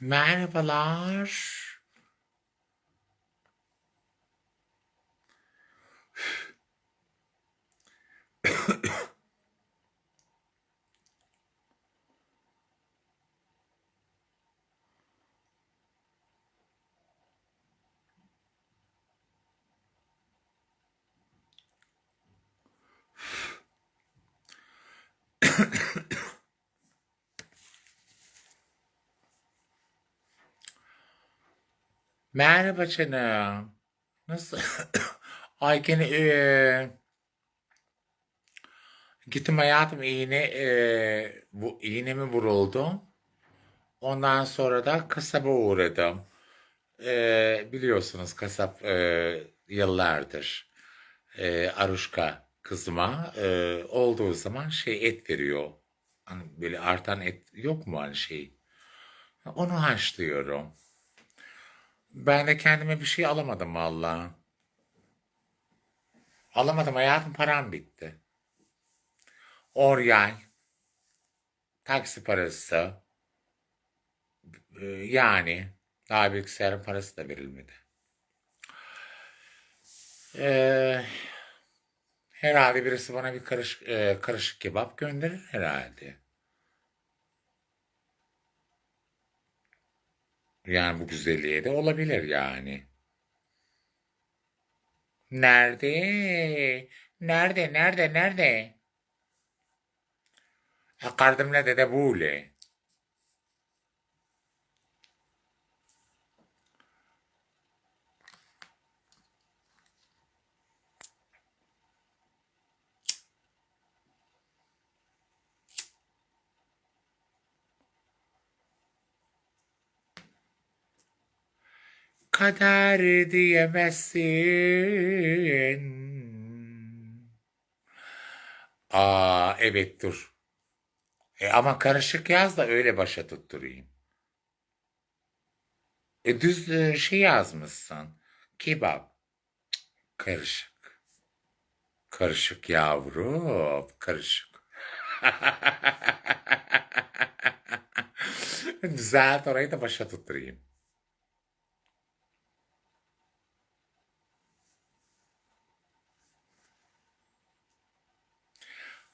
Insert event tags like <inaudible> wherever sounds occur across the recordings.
Merhabalar. <coughs> Merhaba canım. Nasıl? <coughs> Ay gene eee, gittim hayatım iğne eee, bu iğne mi vuruldu? Ondan sonra da kasaba uğradım. Eee, biliyorsunuz kasap eee, yıllardır eee, Aruşka kızıma eee, olduğu zaman şey et veriyor. Hani böyle artan et yok mu hani şey? Onu haşlıyorum. Ben de kendime bir şey alamadım valla. Alamadım hayatım param bitti. Oryal, taksi parası, e, yani daha bilgisayarın parası da verilmedi. E, herhalde birisi bana bir karış, e, karışık kebap gönderir herhalde. Yani bu güzelliğe de olabilir yani. Nerede? Nerede? Nerede? Nerede? Akardımla dede bule. Kader diyemezsin. Aa evet dur. E, ama karışık yaz da öyle başa tutturayım. E, düz e, şey yazmışsın. Kebap. Karışık. Karışık yavrum. Karışık. <laughs> Düzelt orayı da başa tutturayım.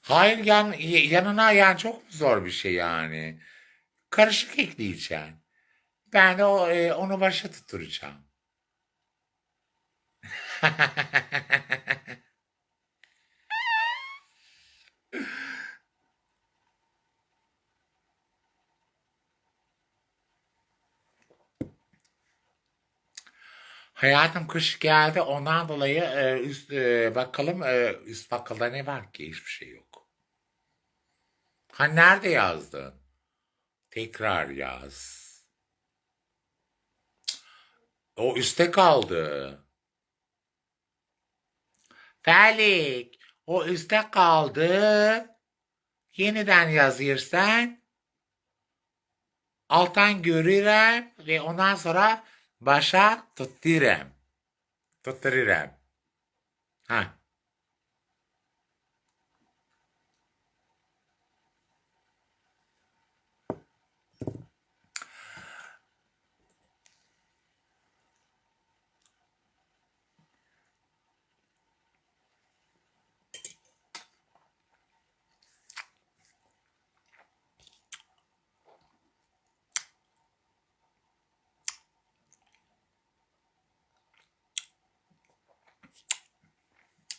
Hayır yan, yanına yani çok zor bir şey yani. Karışık ekleyeceksin. Ben de o, e, onu başa tutturacağım. <laughs> Hayatım kış geldi ondan dolayı e, üst e, bakalım e, üst bakkalda ne var ki hiçbir şey yok. Ha nerede yazdın? Tekrar yaz. O üstte kaldı. Felik, o üstte kaldı. Yeniden yazırsan alttan görürüm ve ondan sonra başa tuttururum. Tuttururum. Ha.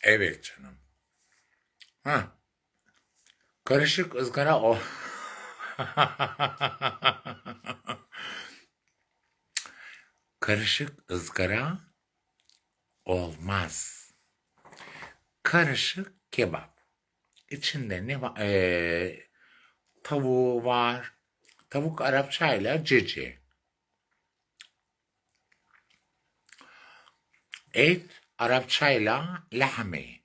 Evet canım. Ha. Karışık ızgara o. <laughs> Karışık ızgara olmaz. Karışık kebap. İçinde ne var? Ee, tavuğu var. Tavuk Arapçayla cici. Et Arapçayla lahmi.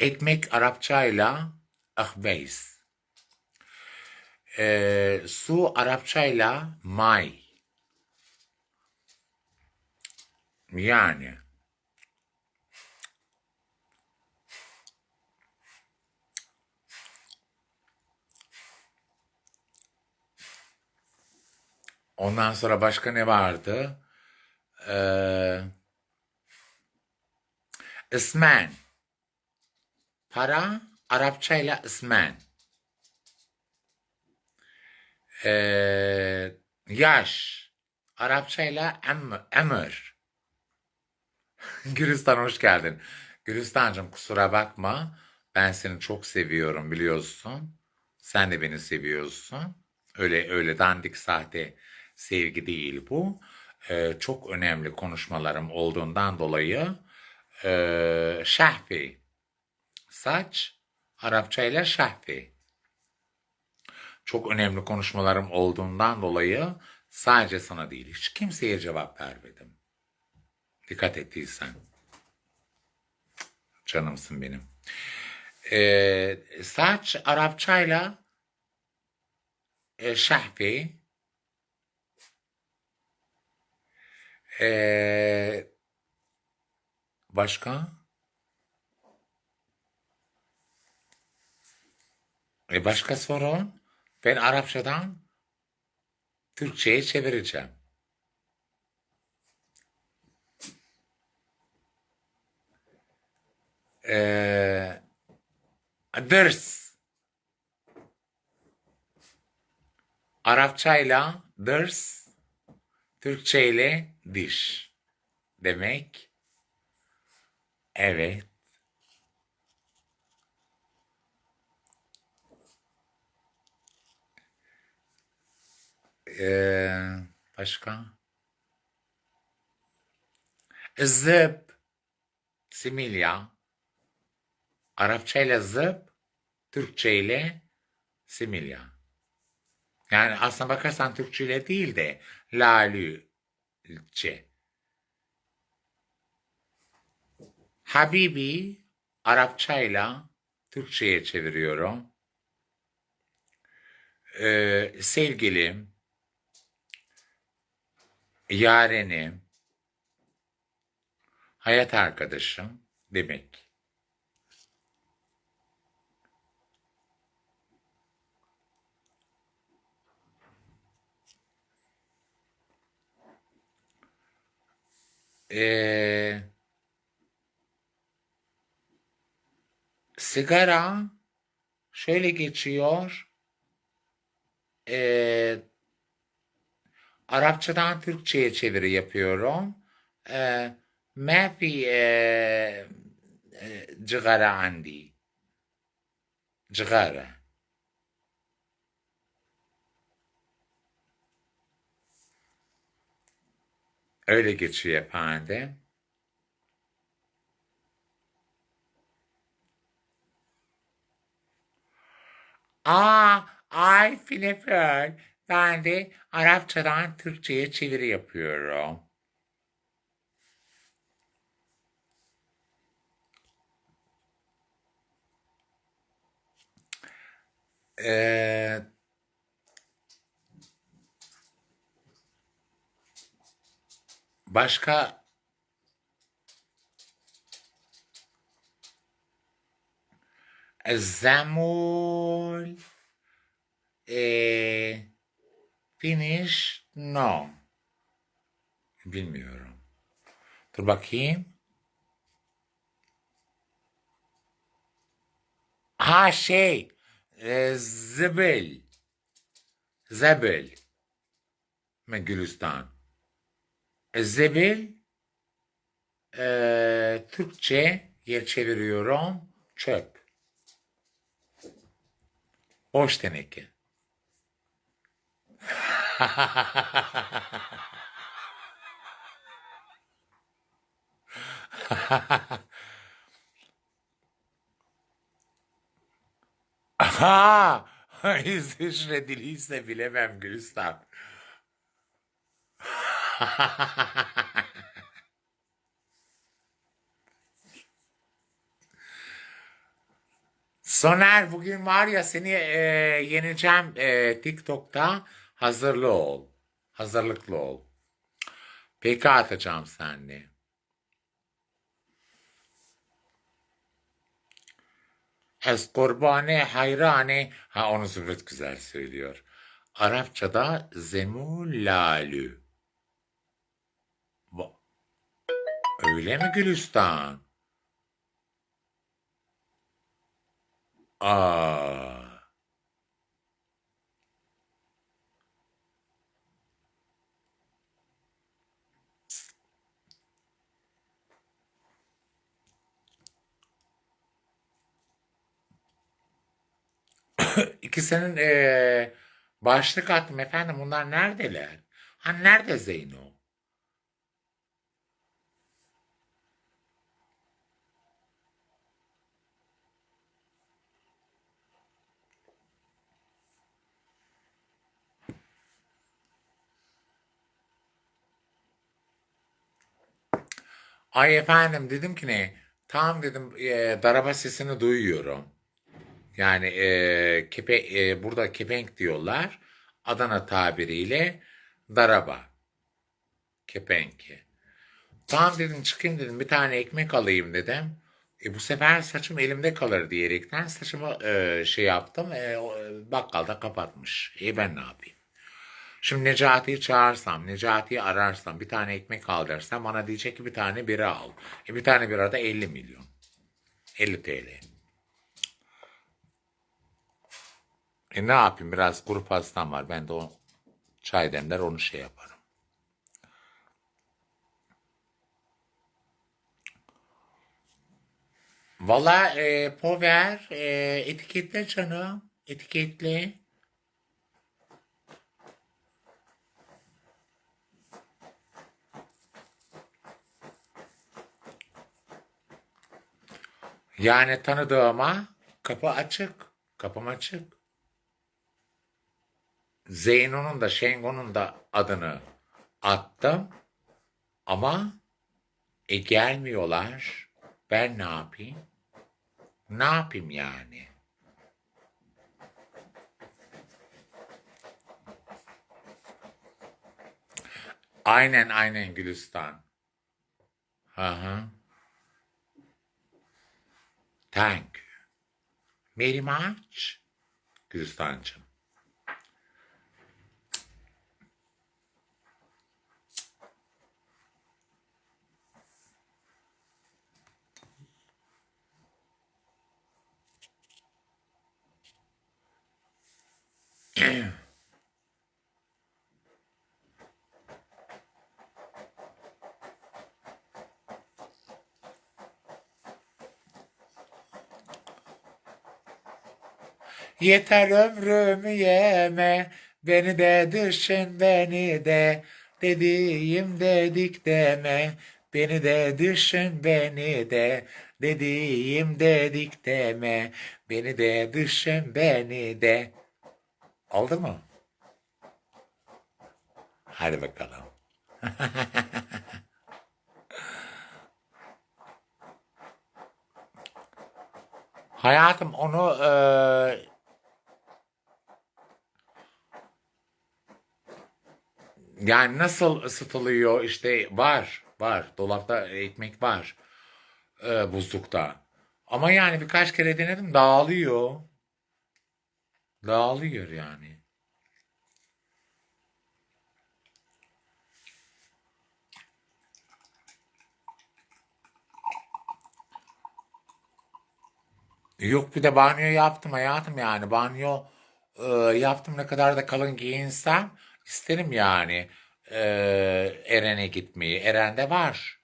Ekmek Arapçayla ahbeys. Ee, su Arapçayla may. Yani Ondan sonra başka ne vardı? Ee. Para Arapçayla ismen. Ee, yaş Arapçayla em, emir. <laughs> Gülistan hoş geldin. Gülistancığım kusura bakma. Ben seni çok seviyorum biliyorsun. Sen de beni seviyorsun. Öyle öyle dandik sahte sevgi değil bu. Ee, çok önemli konuşmalarım olduğundan dolayı ee, şahfi. Saç Arapçayla şahfi. Çok önemli konuşmalarım olduğundan dolayı sadece sana değil hiç kimseye cevap vermedim. Dikkat ettiysen. Canımsın benim. Ee, saç Arapçayla e, şahfi Ee, başka? E başka sorun? Ben Arapçadan Türkçe'ye çevireceğim. Ee, ders. Arapçayla ders, Türkçeyle diş demek. Evet. Ee, başka? Zıp. Similya. Arapçayla zıp, Türkçeyle similya. Yani aslına bakarsan Türkçeyle değil de lalüce. Habibi Arapçayla Türkçe'ye çeviriyorum. Ee, sevgilim, yarenim, hayat arkadaşım demek. e, sigara şöyle geçiyor. E, Arapçadan Türkçe'ye çeviri yapıyorum. Ee, e, Mafi e, cigara andi. Cigara. Öyle geçiyor efendim. Aa, ay Fineföl. Ben de Arapçadan Türkçe'ye çeviri yapıyorum. Ee, başka Zamul ee, finish no bilmiyorum. Dur bakayım. Ha şey e, Zebil من Gülistan. E, Zebil e, Türkçe yer çeviriyorum çöp. Boş teneke. Aha! İsviçre diliyse bilemem Gülistan. <laughs> Soner bugün var ya seni e, yeneceğim e, TikTok'ta hazırlı ol. Hazırlıklı ol. PK atacağım seninle. Ez kurbane hayrane. Ha onu Zümrüt güzel söylüyor. Arapçada zemullalü. Va- Öyle mi Gülistan? Aa. <coughs> İkisinin eee başlık attım efendim. Bunlar neredeler? Ha nerede Zeyno? Ay efendim dedim ki ne? Tam dedim eee, daraba sesini duyuyorum. Yani eee kepe, eee, burada kepenk diyorlar. Adana tabiriyle daraba. Kepenki. Tamam dedim çıkayım dedim bir tane ekmek alayım dedim. E bu sefer saçım elimde kalır diyerekten saçımı eee, şey yaptım. E, e, bakkalda kapatmış. E ben ne yapayım? Şimdi Necati'yi çağırsam, Necati'yi ararsam, bir tane ekmek al dersem bana diyecek ki bir tane bira al. E bir tane bira da 50 milyon. 50 TL. E ne yapayım biraz kuru pastam var. Ben de o çay demler onu şey yaparım. Valla e, Power e, etiketle canım. Etiketle. Yani tanıdığıma kapı açık. Kapım açık. Zeyno'nun da Şengo'nun da adını attım. Ama e gelmiyorlar. Ben ne yapayım? Ne yapayım yani? Aynen aynen Gülistan. Hı hı. Thank you. Very much. Gülistan'cığım. <clears throat> Yeter ömrümü yeme, beni de düşün beni de, dediğim dedik deme, beni de düşün beni de, dediğim dedik deme, beni de düşün beni de. Oldu mu? Hadi bakalım. <laughs> Hayatım onu eee, yani nasıl ısıtılıyor işte var var dolapta ekmek var eee, buzlukta. Ama yani birkaç kere denedim dağılıyor. Dağılıyor yani. Yok bir de banyo yaptım hayatım yani. Banyo e, yaptım ne kadar da kalın giyinsem isterim yani e, Eren'e gitmeyi. Eren'de var.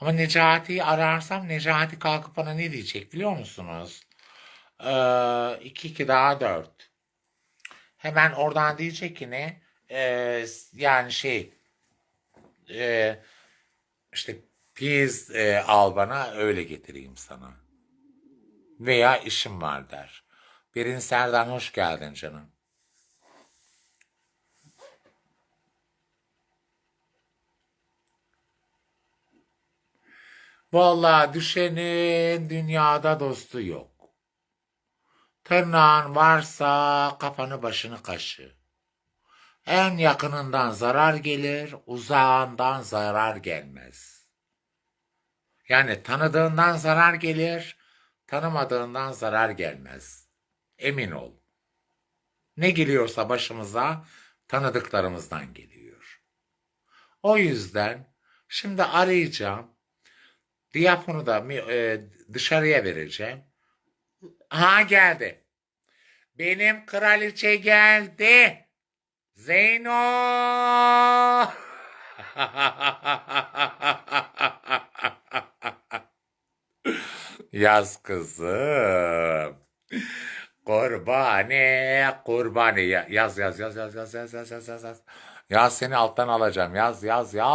Ama Necati'yi ararsam Necati kalkıp bana ne diyecek biliyor musunuz? E, 2 2 daha 4. Hemen oradan diyecek ki ne? E, yani şey e, işte piz e, al bana öyle getireyim sana. Veya işim var der. Berin Serdan hoş geldin canım. Vallahi düşenin dünyada dostu yok. Tırnağın varsa kafanı başını kaşı. En yakınından zarar gelir, uzağından zarar gelmez. Yani tanıdığından zarar gelir, tanımadığından zarar gelmez. Emin ol. Ne geliyorsa başımıza tanıdıklarımızdan geliyor. O yüzden şimdi arayacağım. Diyafonu da e, dışarıya vereceğim. Ha geldi. Benim kraliçe geldi. Zeyno. <laughs> Yaz kızım. Kurbani, kurbani. Ya- Yaz, yaz, yaz, yaz, yaz, yaz, yaz, yaz, yaz, yaz. Yaz seni alttan alacağım. Yaz, yaz, yaz.